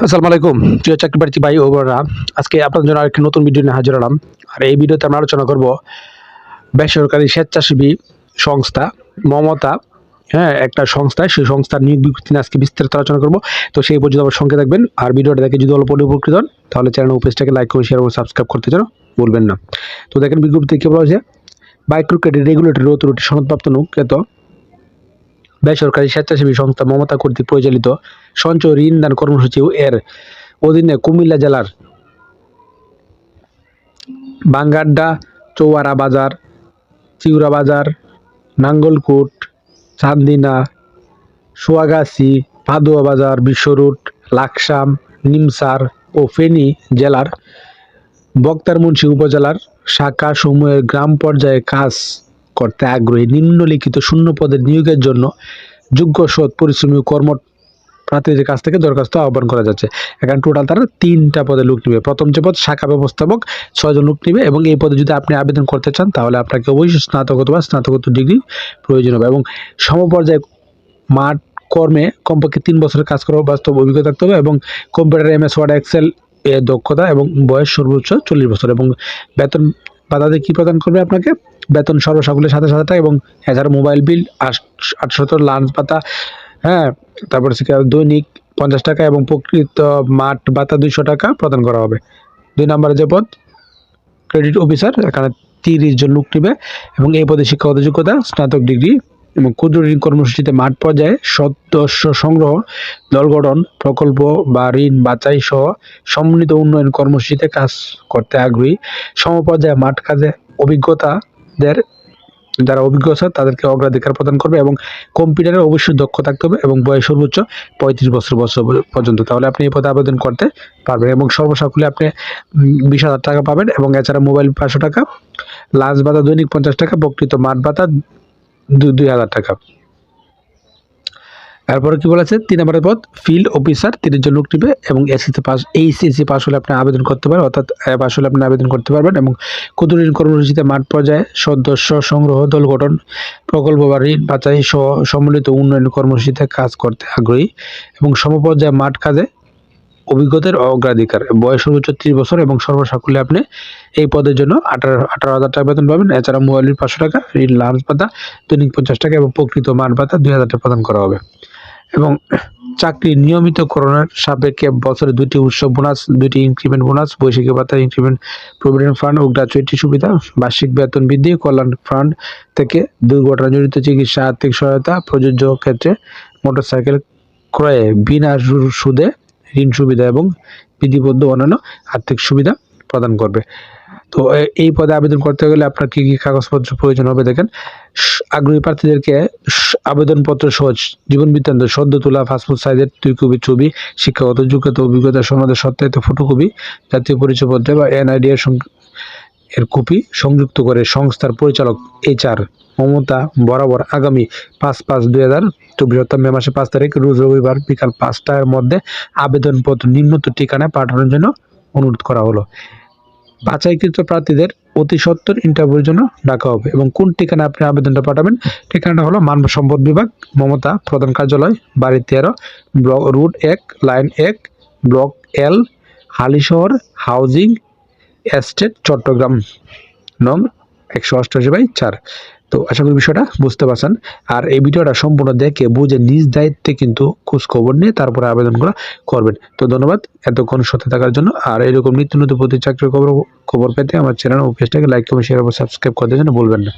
আসসালামু আলাইকুম। প্রিয় চাকরি প্রার্থী ভাই ও বোনেরা, আজকে আপনাদের জন্য আরেকটি নতুন ভিডিও নিয়ে হাজির হলাম। আর এই ভিডিওতে আমরা আলোচনা করব বেসরকারি স্বেচ্ছাসেবী সংস্থা মমতা। হ্যাঁ একটা সংস্থা, সেই সংস্থার নিয়োগ বিজ্ঞপ্তি আজকে বিস্তারিত আলোচনা করব। তো সেই পর্যন্ত আমার সঙ্গে থাকবেন। আর ভিডিওটা দেখে যদি অল্প উপকৃত হন, তাহলে চ্যানেল পেজটাকে লাইক করে শেয়ার করে সাবস্ক্রাইব করতে যেন বলবেন না। তো দেখেন বিজ্ঞপ্তি কী বলা হয়েছে? বাইক্রো ক্রেডিট রেগুলেটরি অথরিটি সনদপ্রাপ্ত নুকেত বেসরকারি স্বেচ্ছাসেবী সংস্থা মমতা কর্তৃক পরিচালিত সঞ্চয় ঋণদান কর্মসূচি এর অধীনে কুমিল্লা জেলার বাঙ্গাড্ডা চৌয়ারা বাজার, চিউরা বাজার, নাঙ্গলকোট, চান্দিনা, সোয়াগাছি পাদুয়া বাজার, বিশ্বরুট, লাকসাম, নিমসার ও ফেনী জেলার বক্তারমুন্সি উপজেলার শাখা সমূহের গ্রাম পর্যায়ে কাজ করতে আগ্রহী নিম্নলিখিত শূন্য পদের নিয়োগের জন্য যোগ্য সৎ পরিশ্রমী কর্ম প্রার্থীদের কাছ থেকে দরখাস্ত আহ্বান করা যাচ্ছে। এখানে টোটাল তারা তিনটা পদে লোক নেবে। প্রথম যে পদ শাখা ব্যবস্থাপক ছয়জন লোক নেবে এবং এই পদে যদি আপনি আবেদন করতে চান, তাহলে আপনাকে অবশ্যই স্নাতক অথবা স্নাতকোত্তর ডিগ্রি প্রয়োজন হবে এবং সমপর্যায়ে মাঠ কর্মে কমপক্ষে তিন বছরের কাজ করার বাস্তব অভিজ্ঞতা থাকতে হবে এবং কম্পিউটার, এমএস, ওয়ার্ড, এক্সেল দক্ষতা এবং বয়স সর্বোচ্চ চল্লিশ বছর এবং বেতন বাধাতে কী প্রদান করবে আপনাকে? বেতন সর্বসকলের সাথে সাথে এবং এছাড়া মোবাইল বিল আটশত লাঞ্চ পাতা হ্যাঁ? তারপর দৈনিক পঞ্চাশ টাকা এবং প্রকৃত মাঠ ভাতা দুইশো টাকা প্রদান করা হবে। দুই নম্বরে যে পদ ক্রেডিট অফিসার এখানে তিরিশ জন লোক নেবে এবং এই পদে শিক্ষাগত যোগ্যতা, স্নাতক ডিগ্রি এবং ক্ষুদ্র ঋণ কর্মসূচিতে মাঠ পর্যায়ে সদস্য সংগ্রহ দল গঠন প্রকল্প বা ঋণ বাছাই সহ সমন্বিত উন্নয়ন কর্মসূচিতে কাজ করতে আগ্রহী সমপর্যায়ে মাঠ কাজে অভিজ্ঞতাদের যারা অভিজ্ঞ আছে, তাদেরকে অগ্রাধিকার প্রদান করবে এবং কম্পিউটারে অবশ্যই দক্ষ থাকতে হবে এবং বয়স সর্বোচ্চ পঁয়ত্রিশ বছর বছর পর্যন্ত। তাহলে আপনি এই পদে আবেদন করতে পারবেন এবং সর্বসাকুল্যে আপনি বিশ হাজার টাকা পাবেন এবং এছাড়া মোবাইল পাঁচশো টাকা লাঞ্চ ভাতা দৈনিক পঞ্চাশ টাকা, প্রকৃত মাঠ ভাতা দুই হাজার টাকা। এরপরে কি বলেছে? তিন নম্বরের পদ ফিল্ড অফিসার তিরিশ জন লোক নিবে এবং এসএসসি পাস এইচএসসি পাস হলে আপনি আবেদন করতে পারেন, অর্থাৎ পাস হলে আপনি আবেদন করতে পারবেন এবং ক্ষুদ্র ঋণ কর্মসূচিতে মাঠ পর্যায়ে সদস্য সংগ্রহ, দল গঠন, প্রকল্প বা ঋণ বাছাই সহ সম্মিলিত উন্নয়ন কর্মসূচিতে কাজ করতে আগ্রহী এবং সমপর্যায়ে মাঠ কাজে অভিজ্ঞতার অগ্রাধিকার। বয়স সর্বোচ্চ ত্রিশ বছর এবং সর্বসাকুল্যে আপনি এই পদের জন্য আঠারো আঠারো হাজার টাকা বেতন পাবেন। এছাড়া মোবাইলের পাঁচশো টাকা ঋণ লাঞ্চ ভাতা দৈনিক পঞ্চাশ টাকা এবং প্রকৃত মান ভাতা দুই হাজার টাকা প্রদান করা হবে। এবং চাকরি নিয়মিত করোনার সাপেক্ষে বছরে দুটি উৎসব বোনাস দুটি ইনক্রিমেন্ট বোনাস বৈশাখী ভাতা ইনক্রিমেন্ট প্রভিডেন্ট ফান্ড ও গ্র্যাচুইটি সুবিধা, বার্ষিক বেতন বৃদ্ধি, কল্যাণ ফান্ড থেকে দুর্ঘটনা জড়িত চিকিৎসা, আর্থিক সহায়তা, প্রযোজ্য ক্ষেত্রে মোটরসাইকেল ক্রয়ে বিনা সুদে ঋণ সুবিধা এবং বিধিবদ্ধ অন্যান্য আর্থিক সুবিধা প্রদান করবে। তো এই পদে আবেদন করতে গেলে আপনার কী কী কাগজপত্র প্রয়োজন হবে দেখেন। আগ্রহী প্রার্থীদেরকে আবেদনপত্র সহজ, জীবন বৃত্তান্ত, সদ্য তোলা, পাসপোর্ট সাইজের দুই কপি ছবি, শিক্ষাগত যোগ্যতা, অভিজ্ঞতা, সনদের সত্যায়িত ফটোকপি জাতীয় পরিচয়পত্র বা এনআইডি এর এর কপি সংযুক্ত করে সংস্থার পরিচালক এইচআর মমতা বরাবর আগামী পাঁচ পাঁচ দুই হাজার চব্বিশ মে মাসের পাঁচ তারিখ, রোজ রবিবার বিকাল পাঁচটার মধ্যে আবেদনপত্র নিম্নত ঠিকানায় পাঠানোর জন্য অনুরোধ করা হলো। বাছাইকৃত প্রার্থীদের অতি সত্তর ইন্টারভিউর জন্য ডাকা হবে এবং কোন ঠিকানায় আপনি আবেদনটা পাঠাবেন, ঠিকানাটা হলো মানব সম্পদ বিভাগ, মমতা প্রধান কার্যালয়, বাড়ি তেরো, ব্লক রুট এক, লাইন এক, block L, Halishahar, housing estate Chattogram no একশো অষ্টআশি বাই চার। তো আশা করি বিষয়টা বুঝতে পারছেন। আর এই ভিডিওটা সম্পূর্ণ দেখে বুঝে নিজ দায়িত্বে কিন্তু খোঁজখবর নিয়ে তারপরে আবেদন করা করবেন। তো ধন্যবাদ এতক্ষণ সাথে থাকার জন্য। আর এরকম নিত্য নতুন প্রতি চাকরির খবর খবর পেতে আমার চ্যানেল ও পেজটাকে লাইক কমেন্ট শেয়ার সাবস্ক্রাইব করতে জন্য বলবেন না।